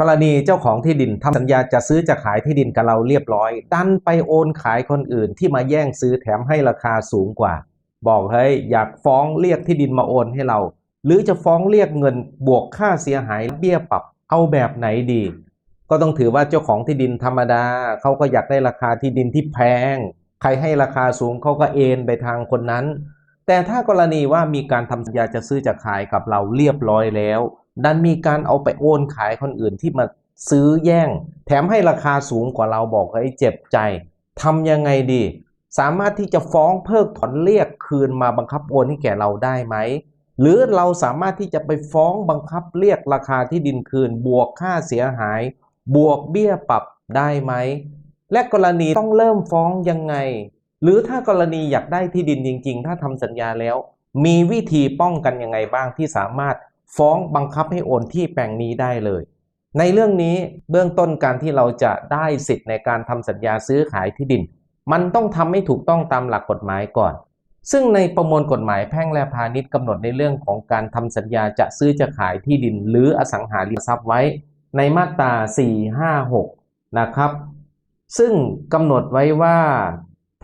กรณีเจ้าของที่ดินทำสัญญาจะซื้อจะขายที่ดินกับเราเรียบร้อย ดันไปโอนขายคนอื่นที่มาแย่งซื้อแถมให้ราคาสูงกว่า บอกเฮ้ยอยากฟ้องเรียกที่ดินมาโอนให้เรา หรือจะฟ้องเรียกเงินบวกค่าเสียหายเบี้ยปรับเอาแบบไหนดี ก็ต้องถือว่าเจ้าของที่ดินธรรมดาเขาก็อยากได้ราคาที่ดินที่แพง ใครให้ราคาสูงเขาก็เอนไปทางคนนั้น แต่ถ้ากรณีว่ามีการทำสัญญาจะซื้อจะขายกับเราเรียบร้อยแล้ว ดันมีการเอาไปโอนขายคนอื่นที่มาซื้อแย่ง แถมให้ราคาสูงกว่าเราบอกเฮ้ยเจ็บใจทำยังไงดี สามารถที่จะฟ้องเพิกถอนเรียกคืนมาบังคับโอนให้แก่เราได้ไหม หรือเราสามารถที่จะไปฟ้องบังคับเรียกราคาที่ดินคืน บวกค่าเสียหาย บวกเบี้ยปรับได้ไหม และกรณีต้องเริ่มฟ้องยังไง หรือถ้ากรณีอยากได้ที่ดินจริง ๆ ถ้าทำสัญญาแล้ว มีวิธีป้องกันยังไงบ้างที่สามารถ ฟ้องบังคับให้โอนที่แปลงนี้ได้เลย ในเรื่องนี้เบื้องต้นการที่เราจะได้สิทธิ์ในการทำสัญญาซื้อขายที่ดิน มันต้องทำให้ถูกต้องตามหลักกฎหมายก่อน ซึ่งในประมวลกฎหมายแพ่งและพาณิชย์กำหนดในเรื่องของการทำสัญญาจะซื้อจะขายที่ดิน หรืออสังหาริมทรัพย์ไว้ ในมาตรา 456 นะครับ ซึ่งกำหนดไว้ว่า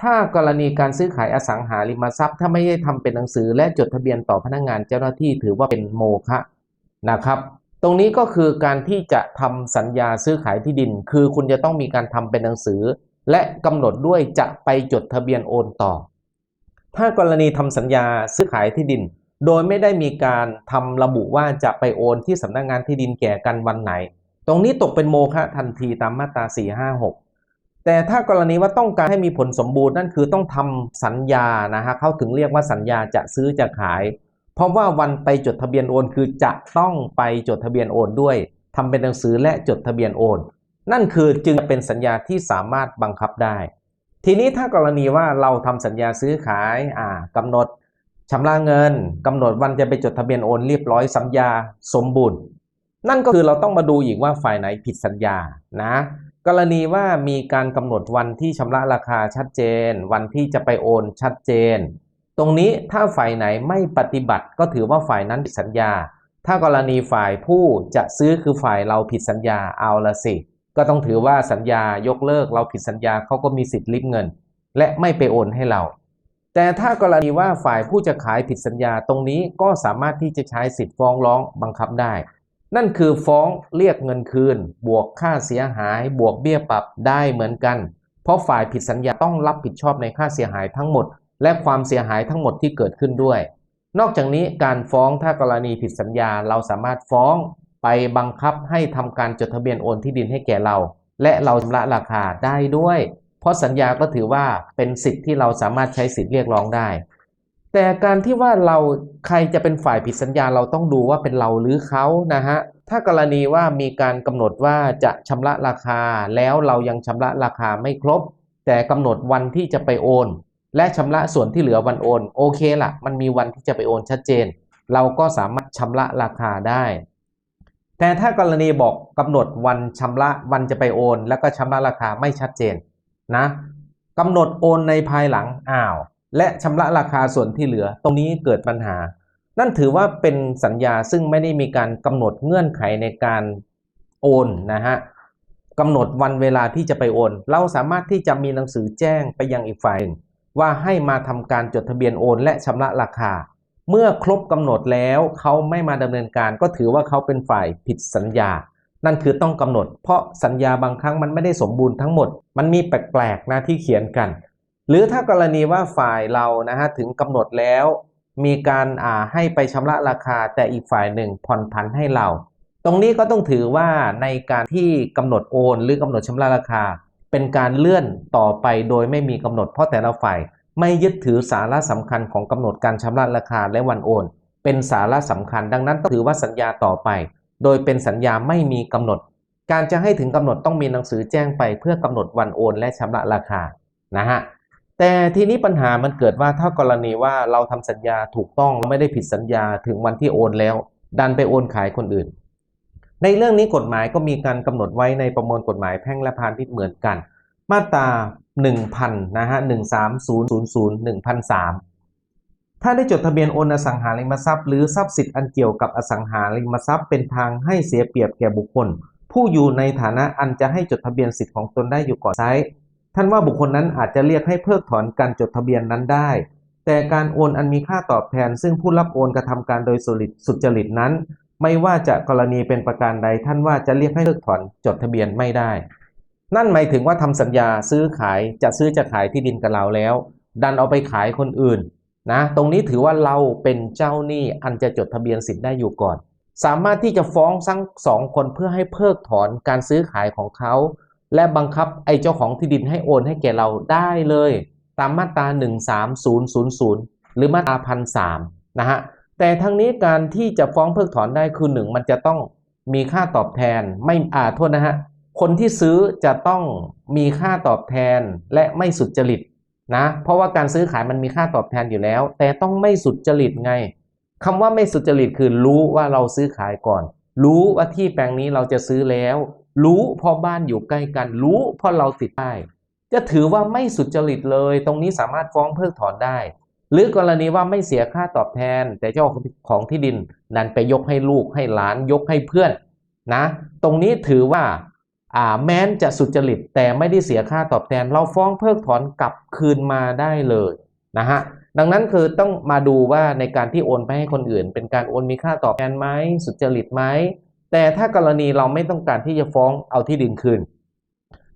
ถ้ากรณีการซื้อขายอสังหาริมทรัพย์ ถ้าไม่ได้ทำเป็นหนังสือและจดทะเบียนต่อพนักงานเจ้าหน้าที่ถือว่าเป็นโมฆะนะครับ ตรงนี้ก็คือการที่จะทำสัญญาซื้อขายที่ดิน คือคุณจะต้องมีการทำเป็นหนังสือ และกำหนดด้วยจะไปจดทะเบียนโอนต่อ ถ้ากรณีทำสัญญาซื้อขายที่ดิน โดยไม่ได้มีการทำระบุว่าจะไปโอนที่สำนักงานที่ดินแก่กันวันไหน ตรงนี้ตกเป็นโมฆะทันทีตามมาตรา 456 แต่ถ้ากรณีว่าต้องการให้มีผลสมบูรณ์นั่นคือต้องทำสัญญานะฮะเขาถึงเรียกว่าสัญญาจะซื้อจะขาย เพราะว่าวันไปจดทะเบียนโอนคือจะต้องไปจดทะเบียนโอนด้วยทำเป็นหนังสือและจดทะเบียนโอน นั่นคือจึงเป็นสัญญาที่สามารถบังคับได้ ทีนี้ถ้ากรณีว่าเราทำสัญญาซื้อขายอ่ากำหนดชำระเงินกำหนดวันจะไปจดทะเบียนโอนเรียบร้อยสัญญาสมบูรณ์ นั่นก็คือเราต้องมาดูอีกว่าฝ่ายไหนผิดสัญญานะ กรณีว่ามีการกำหนดวันที่ชำระราคาชัดเจน วันที่จะไปโอนชัดเจน ตรงนี้ถ้าฝ่ายไหนไม่ปฏิบัติก็ถือว่าฝ่ายนั้นผิดสัญญา ถ้ากรณีฝ่ายผู้จะซื้อคือฝ่ายเราผิดสัญญาเอาละสิ ก็ต้องถือว่าสัญญายกเลิกเราผิดสัญญาเขาก็มีสิทธิ์ริบเงิน และไม่ไปโอนให้เรา แต่ถ้ากรณีว่าฝ่ายผู้จะขายผิดสัญญาตรงนี้ก็สามารถที่จะใช้สิทธิ์ฟ้องร้องบังคับได้ นั่นคือฟ้องเรียกเงินคืน บวกค่าเสียหาย บวกเบี้ยปรับได้เหมือนกัน เพราะฝ่ายผิดสัญญาต้องรับผิดชอบในค่าเสียหายทั้งหมด และความเสียหายทั้งหมดที่เกิดขึ้นด้วย นอกจากนี้การฟ้องถ้ากรณีผิดสัญญาเราสามารถฟ้องไปบังคับให้ทำการจดทะเบียนโอนที่ดินให้แก่เรา และเราชำระราคาได้ด้วย เพราะสัญญาก็ถือว่าเป็นสิทธิ์ที่เราสามารถใช้สิทธิ์เรียกร้องได้ แต่การที่ว่าเราใครจะเป็นฝ่ายผิดสัญญาเราต้องดูว่าเป็นเราหรือเขานะฮะถ้ากรณีว่ามีการกำหนดว่าจะชำระราคาแล้วเรายังชำระราคาไม่ครบ แต่กำหนดวันที่จะไปโอน และชำระส่วนที่เหลือวันโอน โอเคละมันมีวันที่จะไปโอนชัดเจน เราก็สามารถชำระราคาได้ แต่ถ้ากรณีบอกกำหนดวันชำระวันจะไปโอน แล้วก็ชำระราคาไม่ชัดเจนนะกำหนดโอนในภายหลังอ้าว และชำระราคาส่วนที่เหลือ ตรงนี้เกิดปัญหา นั่นถือว่าเป็นสัญญาซึ่งไม่ได้มีการกำหนดเงื่อนไขในการโอนนะฮะกำหนดวันเวลาที่จะไปโอน เราสามารถที่จะมีหนังสือแจ้งไปยังอีกฝ่ายว่าให้มาทำการจดทะเบียนโอน และชำระราคา เมื่อครบกำหนดแล้วเขาไม่มาดำเนินการก็ถือว่าเขาเป็นฝ่ายผิดสัญญา นั่นคือต้องกำหนด เพราะสัญญาบางครั้งมันไม่ได้สมบูรณ์ทั้งหมด มันมีแปลกๆนะที่เขียนกัน หรือถ้ากรณีว่าฝ่ายเรานะฮะถึงกำหนดแล้ว มีการอ่าให้ไปชำระราคาแต่อีกฝ่ายหนึ่งผ่อนผันให้เรา ตรงนี้ก็ต้องถือว่าในการที่กำหนดโอน หรือกำหนดชำระราคา เป็นการเลื่อนต่อไปโดยไม่มีกำหนดเพราะแต่ละฝ่ายไม่ยึดถือสาระสำคัญของกำหนดการชำระราคาและวันโอน เป็นสาระสำคัญ ดังนั้นต้องถือว่าสัญญาต่อไป โดยเป็นสัญญาไม่มีกำหนด การจะให้ถึงกำหนดต้องมีหนังสือแจ้งไปเพื่อกำหนดวันโอน และชำระราคานะฮะ แต่ทีนี้ปัญหามันเกิดว่าถ้ากรณีว่าเราทำสัญญาถูกต้องไม่ได้ผิดสัญญาถึงวันที่โอนแล้ว ดันไปโอนขายคนอื่น ในเรื่องนี้กฎหมายก็มีการกำหนดไว้ในประมวลกฎหมายแพ่งและพาณิชย์เหมือนกัน มาตรา1,000นะฮะ13000 1,003 ถ้าได้จดทะเบียนโอนอสังหาริมทรัพย์หรือทรัพย์สิทธิ์อันเกี่ยวกับอสังหาริมทรัพย์เป็นทางให้เสียเปรียบแก่บุคคล ผู้อยู่ในฐานะอันจะให้จดทะเบียนสิทธิ์ของตนได้อยู่ก่อนไซต์ ท่านว่าบุคคลนั้นอาจจะเรียกให้เพิกถอนการจดทะเบียนนั้นได้ แต่การโอนอันมีค่าตอบแทน ซึ่งผู้รับโอนกระทำการโดยสุสจริตนั้น ไม่ว่าจะกรณีเป็นประการใด ท่านว่าจะเรียกให้เพิกถอนจดทะเบียนไม่ได้ นั่นหมายถึงว่าทำสัญญาซื้อขายจะซื้อจะขายที่ดินกับเราแล้ว ดันเอาไปขายคนอื่นนะตรงนี้ถือว่าเราเป็นเจ้าหนี้อันจะจดทะเบียนสิทธิ์ได้อยู่ก่อน สามารถที่จะฟ้องทั้งสองคนเพื่อให้เพิกถอนการซื้อขายของเขา และบังคับไอ้เจ้าของที่ดินให้โอนให้แก่เราได้เลย ตามมาตรา 13000 หรือมาตราพันสนะฮะ แต่ทั้งนี้การที่จะฟ้องเพิกถอนได้คือหนึ่งมันจะต้องมีค่าตอบแทนไม่อ่าโทษนะฮะ คนที่ซื้อจะต้องมีค่าตอบแทนและไม่สุจริตนะ เพราะว่าการซื้อขายมันมีค่าตอบแทนอยู่แล้ว แต่ต้องไม่สุจริตไงคำว่าไม่สุจริตคือรู้ว่าเราซื้อขายก่อน รู้ว่าที่แปลงนี้เราจะซื้อแล้ว รู้เพราะบ้านอยู่ใกล้กัน รู้เพราะเราติดป้ายจะถือว่าไม่สุจริตเลย ตรงนี้สามารถฟ้องเพิกถอนได้ หรือกรณีว่าไม่เสียค่าตอบแทน แต่เจ้าของที่ดินนั้นไปยกให้ลูกให้หลานยกให้เพื่อนนะ ตรงนี้ถือว่าอ่าแม้นจะสุจริตแต่ไม่ได้เสียค่าตอบแทน เราฟ้องเพิกถอนกลับคืนมาได้เลยนะฮะดังนั้นคือต้องมาดูว่าในการที่โอนไปให้คนอื่น เป็นการโอนมีค่าตอบแทนไหมสุจริตไหม แต่ถ้ากรณีเราไม่ต้องการที่จะฟ้องเอาที่ดินคืน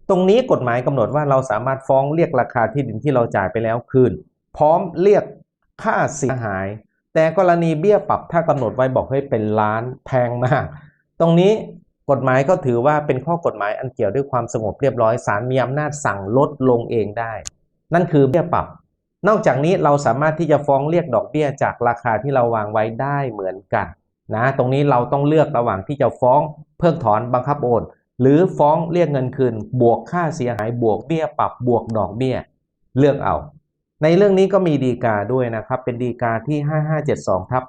ตรงนี้กฎหมายกำหนดว่าเราสามารถฟ้องเรียกราคาที่ดินที่เราจ่ายไปแล้วคืน พร้อมเรียกค่าเสียหาย แต่กรณีเบี้ยปรับถ้ากำหนดไว้บอกให้เป็นล้านแพงมาก ตรงนี้กฎหมายก็ถือว่าเป็นข้อกฎหมายอันเกี่ยวด้วยความสงบเรียบร้อยศาลมีอำนาจสั่งลดลงเองได้ นั่นคือเบี้ยปรับ นอกจากนี้เราสามารถที่จะฟ้องเรียกดอกเบี้ยจากราคาที่เราวางไว้ได้เหมือนกัน นะตรงนี้เราต้องเลือกระหว่างที่จะฟ้องเพิกถอนบังคับโอน หรือฟ้องเรียกเงินคืน บวกค่าเสียหายบวกเบี้ยปรับบวกดอกเบี้ย เลือกเอา ในเรื่องนี้ก็มีดีกาด้วยนะครับ เป็นดีกาที่ 5572ทับ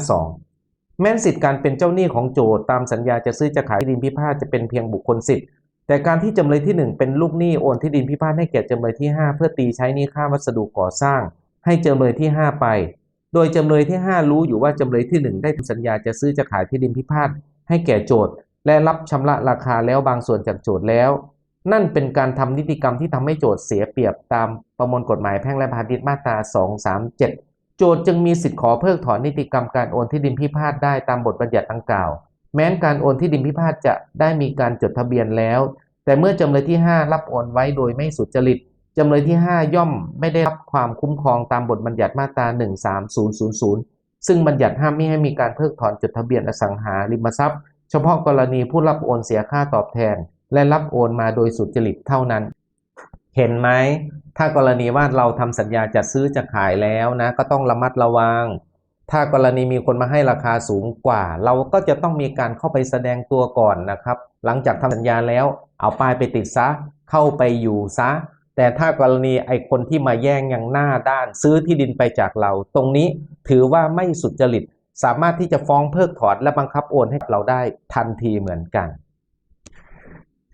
2552 แม้นสิทธิ์การเป็นเจ้าหนี้ของโจทย์ตามสัญญาจะซื้อจะขายที่ดินพิพาทจะเป็นเพียงบุคคลสิทธิ์แต่การที่จำเลยที่ 1 เป็นลูกหนี้โอนที่ดินพิพาทให้แก่จำเลยที่ 5 เพื่อตีใช้หนี้ค่าวัสดุก่อสร้าง ให้จำเลยที่ 5 ไป โดยจำเลยที่ 5 รู้อยู่ว่าจำเลยที่ 1 ได้ทำสัญญาจะซื้อจะขายที่ดินพิพาทให้แก่โจทย์ และรับชำระราคาแล้วบางส่วนจากโจทย์แล้ว นั่นเป็นการทำนิติกรรมที่ทำให้โจทย์เสียเปรียบตามประมวลกฎหมายแพ่งและพาณิชย์มาตรา 237 โจทย์จึงมีสิทธิขอเพิกถอนนิติกรรมการโอนที่ดินพิพาทได้ตามบทบัญญัติดังกล่าว แม้นการโอนที่ดินพิพาทจะได้มีการจดทะเบียนแล้ว แต่เมื่อจำเลยที่ 5 รับโอนไว้โดยไม่สุจริต จำเลยที่ 5 ย่อมไม่ได้รับความคุ้มครองตามบทบัญญัติมาตรา 13000 ซึ่งบัญญัติห้ามไม่ให้มีการเพิกถอนจดทะเบียนอสังหาริมทรัพย์ เฉพาะกรณีผู้รับโอนเสียค่าตอบแทน และรับโอนมาโดยสุจริตเท่านั้น เห็นไหม ถ้ากรณีว่าเราทำสัญญาจะซื้อจะขายแล้วนะ ก็ต้องระมัดระวัง ถ้ากรณีมีคนมาให้ราคาสูงกว่า เราก็จะต้องมีการเข้าไปแสดงตัวก่อนนะครับ หลังจากทำสัญญาแล้ว เอาป้ายไปติดซะ เข้าไปอยู่ซะ แต่ถ้ากรณีไอ้คนที่มาแย่งอย่างหน้าด้าน ซื้อที่ดินไปจากเรา ตรงนี้ถือว่าไม่สุจริต สามารถที่จะฟ้องเพิกถอนและบังคับโอนให้เราได้ทันทีเหมือนกัน